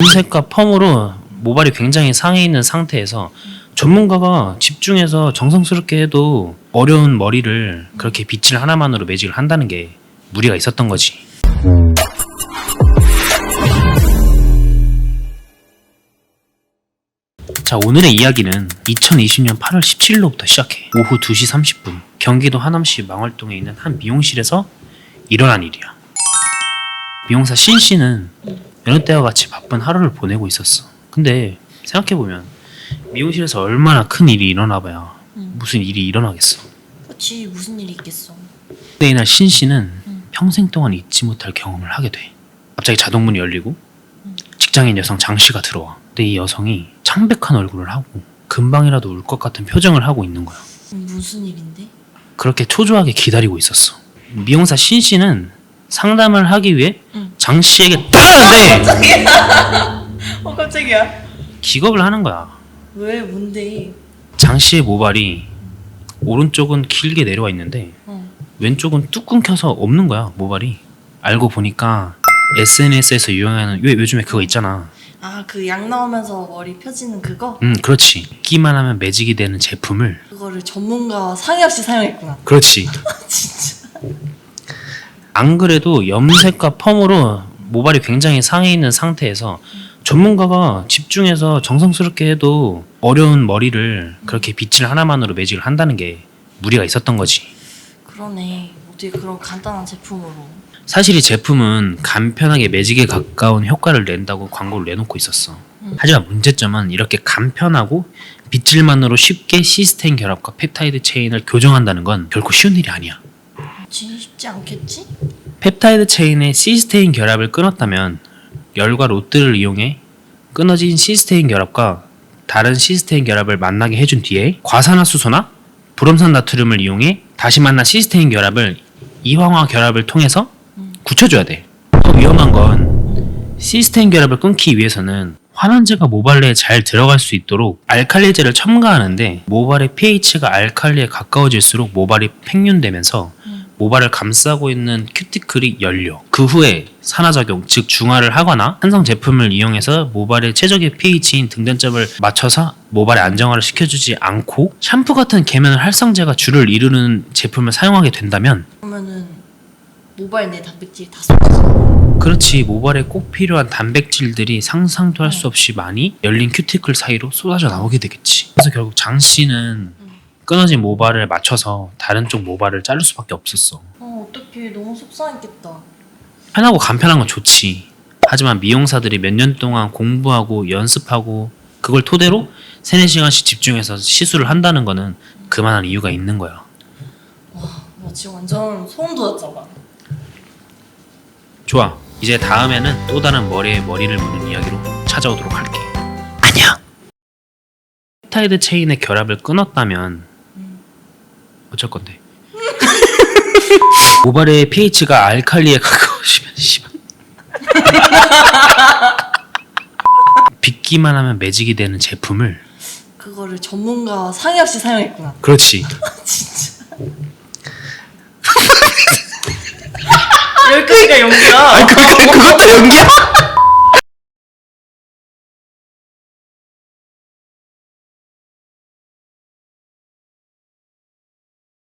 염색과 펌으로 모발이 굉장히 상해 있는 상태에서 전문가가 집중해서 정성스럽게 해도 어려운 머리를 그렇게 빗질 하나만으로 매직을 한다는 게 무리가 있었던 거지. 자 오늘의 이야기는 2020년 8월 17일로부터 시작해. 오후 2시 30분. 경기도 하남시 망월동에 있는 한 미용실에서 일어난 일이야. 미용사 신 씨는 여느 때와 같이 바쁜 하루를 보내고 있었어. 근데 생각해보면 미용실에서 얼마나 큰 일이 일어나봐야 무슨 일이 일어나겠어. 그치 무슨 일이 있겠어. 근데 이날 신 씨는 평생 동안 잊지 못할 경험을 하게 돼. 갑자기 자동문이 열리고 직장인 여성 장 씨가 들어와. 근데 이 여성이 창백한 얼굴을 하고 금방이라도 울 것 같은 표정을 하고 있는 거야. 무슨 일인데? 그렇게 초조하게 기다리고 있었어. 미용사 신 씨는 상담을 하기 위해 응. 장 씨에게 따라는데 어 깜짝이야 기겁을 하는 거야. 왜 뭔데? 장 씨의 모발이 오른쪽은 길게 내려와 있는데 어. 왼쪽은 뚝 끊겨서 없는 거야 모발이. 알고 보니까 SNS에서 유행하는 요 요즘에 그거 있잖아. 아그약 나오면서 머리 펴지는 그거? 음 그렇지. 끼만 하면 매직이 되는 제품을 그거를 전문가와 상의 없이 사용했구나 그렇지. 진짜 안 그래도 염색과 펌으로 모발이 굉장히 상해 있는 상태에서 전문가가 집중해서 정성스럽게 해도 어려운 머리를 그렇게 빗질 하나만으로 매직을 한다는 게 무리가 있었던 거지. 그러네 어떻게 그런 간단한 제품으로 사실 이 제품은 간편하게 매직에 가까운 효과를 낸다고 광고를 내놓고 있었어. 음. 하지만 문제점은 이렇게 간편하고 빗질만으로 쉽게 시스테인 결합과 펩타이드 체인을 교정한다는 건 결코 쉬운 일이 아니야. 쉽지 않겠지? 펩타이드 체인의 시스테인 결합을 끊었다면 열과 롯들을 이용해 끊어진 시스테인 결합과 다른 시스테인 결합을 만나게 해준 뒤에 과산화수소나 불엄산 나트륨을 이용해 다시 만난 시스테인 결합을 이황화 결합을 통해서 굳혀줘야 돼. 더 위험한 건 시스테인 결합을 끊기 위해서는 환원제가 모발 내에 잘 들어갈 수 있도록 알칼리제를 첨가하는데 모발의 pH가 알칼리에 가까워질수록 모발이 팽윤되면서 모발을 감싸고 있는 큐티클이 열려. 그 후에 산화작용, 즉 중화를 하거나 한성 제품을 이용해서 모발의 최적의 pH인 등단점을 맞춰서 모발의 안정화를 시켜주지 않고 샴푸 같은 계면 활성제가 주를 이루는 제품을 사용하게 된다면 그러면은 모바일 내 단백질이 다 쏟아져 그렇지 모발에 꼭 필요한 단백질들이 상상도 할 수 없이 많이 열린 큐티클 사이로 쏟아져 나오게 되겠지. 그래서 결국 장 씨는 끊어진 모발을 맞춰서 다른 쪽 모발을 자를 수밖에 없었어. 어 어떡해 너무 속상했겠다 편하고 간편한 건 좋지. 하지만 미용사들이 몇 년 동안 공부하고 연습하고 그걸 토대로 3, 4시간씩 집중해서 시술을 한다는 거는 그만한 이유가 있는 거야. 나 지금 완전 소름 돋았잖아 좋아. 이제 다음에는 또 다른 머리에 머리를 무는 이야기로 찾아오도록 할게. 안녕. 펩타이드 체인의 결합을 끊었다면 어쩔 건데? 모발의 pH가 알칼리에 가까워지면 씨발. 빗기만 하면 매직이 되는 제품을 그거를 전문가와 상의 없이 사용했구나 그렇지. 진짜 여기까지가 연기야 그, 그것도 연기야?